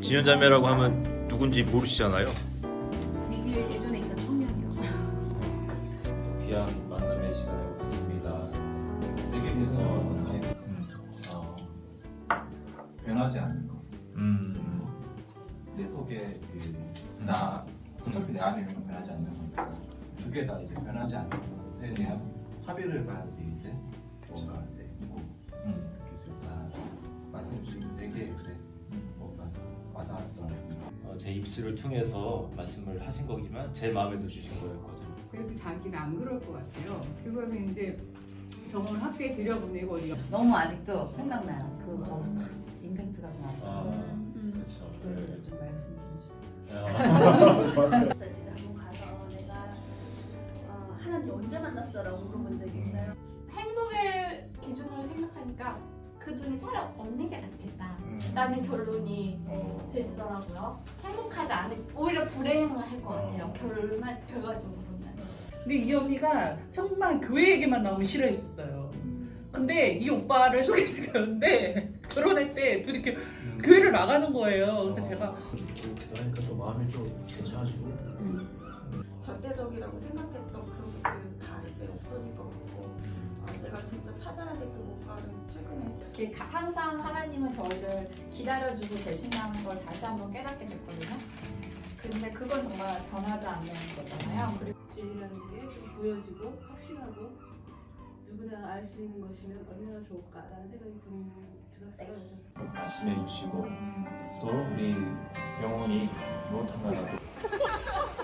진현자매라고 하면 누군지 모르시잖아요. 미규의 예전에 있던 청년이요. 귀한 만남의 시간을 갖습니다. 되게 돼서 어, 변하지 않는 거. 음. 내 속에 그, 나 어차피 내 안에 있는 건 변하지 않는 거니까 두 개 다 이제 변하지 않는 것에 대한 합의를 봐야지 이제 제 입술을 통해서 말씀을 하신 거지만 제 마음에도 주신 거였거든요. 그래도 자기는 안 그럴 것 같아요. 그거는 이제 정을 학교에 들여보내고 어디 너무 아직도 생각나요. 그 어, 임팩트가 좀 아직도. 아, 음. 그렇죠. 그래서 네. 좀 말씀 좀 주세요. 아, 저한테 그래서 집에 한번 가서 내가 어, 하나님 언제 만났어라고 물어본 적이 있어요. 행복의 기준으로 생각하니까 그 돈이 차라리 없는 게 낫겠다. 음. 라는 결론이 어, 되더라고요. 행복하지 않을 오히려 불행을 할 것 같아요. 어. 결만 결과적으로는. 근데 이 언니가 정말 교회 얘기만 나오면 싫어했었어요. 근데 이 오빠를 소개시켰는데 결혼할 때 둘이 이렇게 음. 교회를 나가는 거예요. 그래서 어. 제가 이렇게 하니까 또 마음이 좀 괜찮아지고. 절대적이라고 생각했던 그 찾아야 될그 뭔가를 최근에 이렇게 가- 항상 하나님은 저희를 기다려주고 계신다는 걸 다시 한번 깨닫게 됐거든요. 근데 그건 정말 변하지 않는 거잖아요. 그리고 진리라는 게 좀 보여지고 확신하고 누구나 알 수 있는 것이면 얼마나 좋을까라는 생각이 좀 들었어요. 말씀해 주시고 또 우리 영혼이 못하나라도